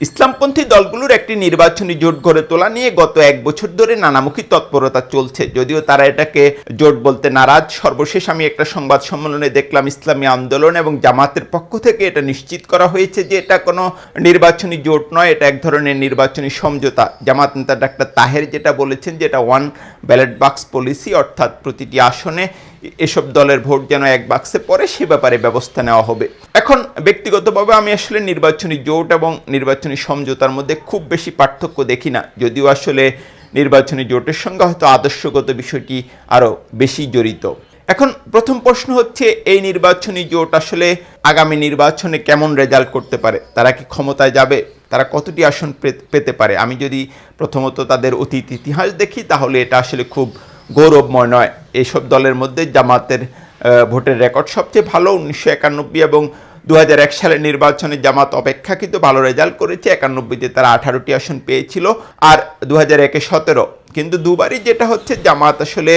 ইসলামপন্থী দলগুলোর একটি নির্বাচনী জোট গড়ে তোলা নিয়ে গত এক বছর ধরে নানামুখী তৎপরতা চলছে। যদিও তারা এটাকে জোট বলতে নারাজ। সর্বশেষ আমি একটা সংবাদ সম্মেলনে দেখলাম, ইসলামী আন্দোলন এবং জামাতের পক্ষ থেকে এটা নিশ্চিত করা হয়েছে যে এটা কোনো নির্বাচনী জোট নয়, এটা এক ধরনের নির্বাচনী সমঝোতা। জামাত নেতা ডাক্তার তাহের যেটা বলেছেন যে এটা ওয়ান ব্যালট বাক্স পলিসি অর্থাৎ প্রতিটি আসনে এসব দলের ভোট যেন এক বাক্সে পড়ে, সে ব্যাপারে ব্যবস্থা নেওয়া হবে। এখন ব্যক্তিগতভাবে আমি আসলে নির্বাচনী জোট এবং নির্বাচনী সমঝোতার মধ্যে খুব বেশি পার্থক্য দেখি না। যদিও আসলে নির্বাচনী জোটের সঙ্গে হয়তো আদর্শগত বিষয়টি আরও বেশি জড়িত। এখন প্রথম প্রশ্ন হচ্ছে, এই নির্বাচনী জোট আসলে আগামী নির্বাচনে কেমন রেজাল্ট করতে পারে? তারা কি ক্ষমতায় যাবে? তারা কতটি আসন পেতে পারে? আমি যদি প্রথমত তাদের অতীত ইতিহাস দেখি, তাহলে এটা আসলে খুব গৌরবময় নয়। এইসব দলের মধ্যে জামাতের ভোটের রেকর্ড সবচেয়ে ভালো উনিশশো একানব্বই এবং দু এক সালের নির্বাচনে জামাত অপেক্ষাকৃত ভালো রেজাল্ট করেছে। একানব্বইতে তারা আঠারোটি আসন পেয়েছিল আর দু হাজার একে সতেরো। কিন্তু দুবারই যেটা হচ্ছে জামাত আসলে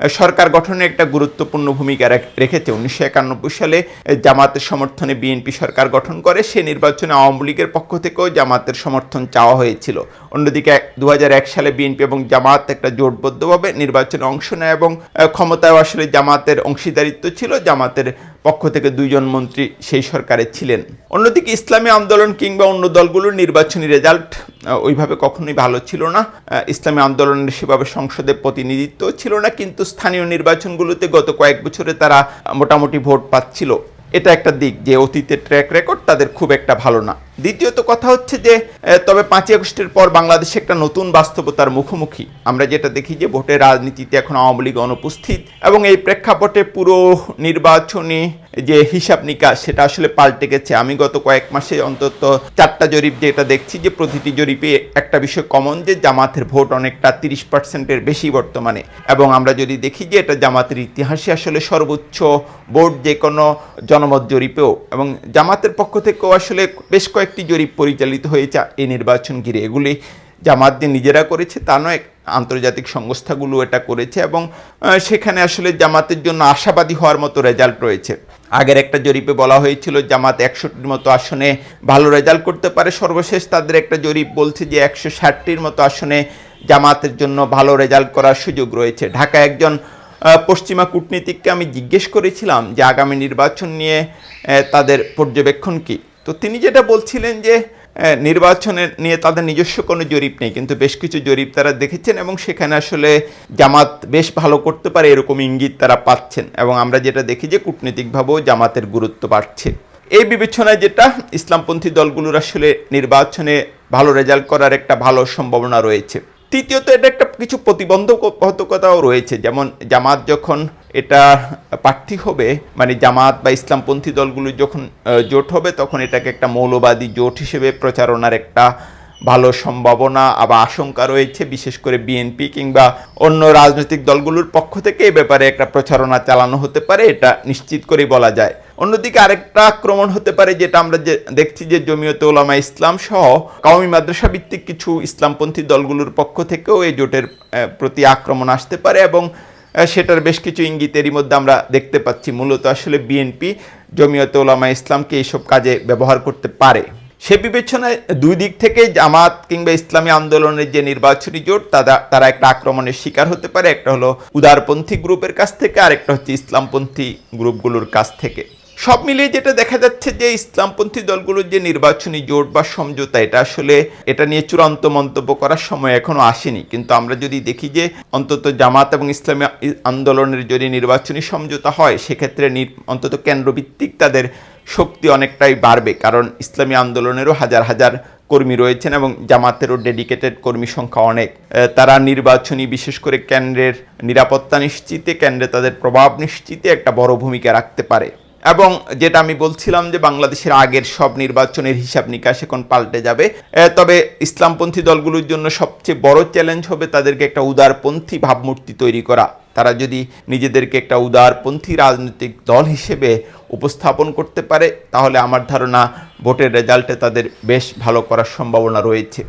সরকার গঠনে একটা গুরুত্বপূর্ণ ভূমিকা রেখেছে। উনিশশো একানব্বই সালে জামাতের সমর্থনে বিএনপি সরকার গঠন করে, সে নির্বাচনে আওয়ামী লীগের পক্ষ থেকেও জামাতের সমর্থন চাওয়া হয়েছিল। অন্যদিকে দু সালে বিএনপি এবং জামাত একটা জোটবদ্ধভাবে নির্বাচনে অংশ নেয় এবং ক্ষমতায় আসলে জামাতের অংশীদারিত্ব ছিল। জামাতের পক্ষ থেকে দুইজন মন্ত্রী সেই সরকারে ছিলেন। অন্যদিকে ইসলামী আন্দোলন কিংবা অন্য দলগুলোর নির্বাচনী রেজাল্ট ওইভাবে কখনোই ভালো ছিল না। ইসলামী আন্দোলনের সেভাবে সংসদে প্রতিনিধিত্ব ছিল না, কিন্তু স্থানীয় নির্বাচনগুলোতে গত কয়েক বছরে তারা মোটামুটি ভোট পাচ্ছিল। এটা একটা দিক যে অতীতের ট্র্যাক রেকর্ড তাদের খুব একটা ভালো না। দ্বিতীয়ত কথা হচ্ছে যে তবে পাঁচই আগস্টের পর বাংলাদেশে একটা নতুন বাস্তবতার মুখোমুখি। আমরা যেটা দেখি যে ভোটের রাজনীতিতে এখন আওয়ামী লীগ অনুপস্থিত এবং এই প্রেক্ষাপটে পুরো নির্বাচনী যে হিসাব নিকাশ, সেটা আসলে পাল্টে গেছে। আমি গত কয়েক মাসে অন্তত চারটা জরিপ যেটা দেখছি যে প্রতিটি জরিপে একটা বিষয় কমন যে জামাতের ভোট অনেকটা তিরিশ পার্সেন্টের বেশি বর্তমানে। এবং আমরা যদি দেখি যে এটা জামাতের ইতিহাসে আসলে সর্বোচ্চ ভোট যে কোনো জনমত জরিপেও এবং জামাতের পক্ষ থেকেও আসলে বেশ কয়েকটি জরিপ পরিচালিত হয়েছে এই নির্বাচন ঘিরে। এগুলি জামাত যে নিজেরা করেছে তা নয়, আন্তর্জাতিক সংস্থাগুলো এটা করেছে এবং সেখানে আসলে জামাতের জন্য আশাবাদী হওয়ার মতো রেজাল্ট রয়েছে। আগের একটা জরিপে বলা হয়েছিল, জামাত একশোটির মতো আসনে ভালো রেজাল্ট করতে পারে। সর্বশেষ তাদের একটা জরিপ বলছে যে একশো ষাটটির মতো আসনে জামাতের জন্য ভালো রেজাল্ট করার সুযোগ রয়েছে। ঢাকা একজন পশ্চিমা কূটনীতিককে আমি জিজ্ঞেস করেছিলাম যে আগামী নির্বাচন নিয়ে তাদের পর্যবেক্ষণ কি? তো তিনি যেটা বলছিলেন যে নির্বাচনের নিয়ে তাদের নিজস্ব কোনো জরিপ নেই, কিন্তু বেশ কিছু জরিপ তারা দেখেছেন এবং সেখানে আসলে জামাত বেশ ভালো করতে পারে এরকম ইঙ্গিত তারা পাচ্ছেন এবং আমরা যেটা দেখি যে কূটনীতিকভাবেও জামাতের গুরুত্ব বাড়ছে। এই বিবেচনায় যেটা, ইসলামপন্থী দলগুলোর আসলে নির্বাচনে ভালো রেজাল্ট করার একটা ভালো সম্ভাবনা রয়েছে। তৃতীয়ত এটা একটা কিছু প্রতিবন্ধকতাও রয়েছে, যেমন জামাত যখন এটা প্রার্থী হবে মানে জামাত বা ইসলামপন্থী দলগুলো যখন জোট হবে, তখন এটাকে একটা মৌলবাদী জোট হিসেবে প্রচারণার একটা ভালো সম্ভাবনা আবার আশঙ্কা রয়েছে, বিশেষ করে বিএনপি কিংবা অন্য রাজনৈতিক দলগুলোর পক্ষ থেকে এ ব্যাপারে একটা প্রচারণা চালানো হতে পারে, এটা নিশ্চিত করেই বলা যায়। অন্যদিকে আরেকটা আক্রমণ হতে পারে, যেটা আমরা যে, দেখছি যে জমিয়তে ওলামা ইসলাম সহ কাউমি মাদ্রাসা ভিত্তিক কিছু ইসলামপন্থী দলগুলোর পক্ষ থেকেও এই জোটের প্রতি আক্রমণ আসতে পারে এবং সেটার বেশ কিছু ইঙ্গিত এরই মধ্যে আমরা দেখতে পাচ্ছি। মূলত আসলে বিএনপি, জমিয়তে ওলামা ইসলামকে এইসব কাজে ব্যবহার করতে পারে। সে বিবেচনায় দুই দিক থেকে জামাত কিংবা ইসলামী আন্দোলনের যে নির্বাচনী জোট তারা তারা একটা আক্রমণের শিকার হতে পারে। একটা হলো উদারপন্থী গ্রুপের কাছ থেকে, আরেকটা হচ্ছে ইসলামপন্থী গ্রুপগুলোর কাছ থেকে। সব মিলিয়ে যেটা দেখা যাচ্ছে যে ইসলামপন্থী দলগুলোর যে নির্বাচনী জোট বা সমঝোতা, এটা আসলে এটা নিয়ে চূড়ান্ত মন্তব্য করার সময় এখনও আসেনি। কিন্তু আমরা যদি দেখি যে অন্তত জামাত এবং ইসলামী আন্দোলনের যদি নির্বাচনী সমঝোতা হয়, সেক্ষেত্রে অন্তত কেন্দ্রভিত্তিক তাদের শক্তি অনেকটাই বাড়বে। কারণ ইসলামী আন্দোলনেরও হাজার হাজার কর্মী রয়েছেন এবং জামাতেরও ডেডিকেটেড কর্মী সংখ্যা অনেক। তারা নির্বাচনী বিশেষ করে কেন্দ্রের নিরাপত্তা নিশ্চিতে, কেন্দ্রে তাদের প্রভাব নিশ্চিতে একটা বড় ভূমিকা রাখতে পারে। এবং যেটা আমি বলছিলাম যে বাংলাদেশের আগের সব নির্বাচনের হিসাব নিকাশ এখন পাল্টে যাবে। তবে ইসলামপন্থী দলগুলোর জন্য সবচেয়ে বড় চ্যালেঞ্জ হবে তাদেরকে একটা উদারপন্থী ভাবমূর্তি তৈরি করা। তারা যদি নিজেদেরকে একটা উদারপন্থী রাজনৈতিক দল হিসেবে উপস্থাপন করতে পারে, তাহলে আমার ধারণা ভোটের রেজাল্টে তাদের বেশ ভালো করার সম্ভাবনা রয়েছে।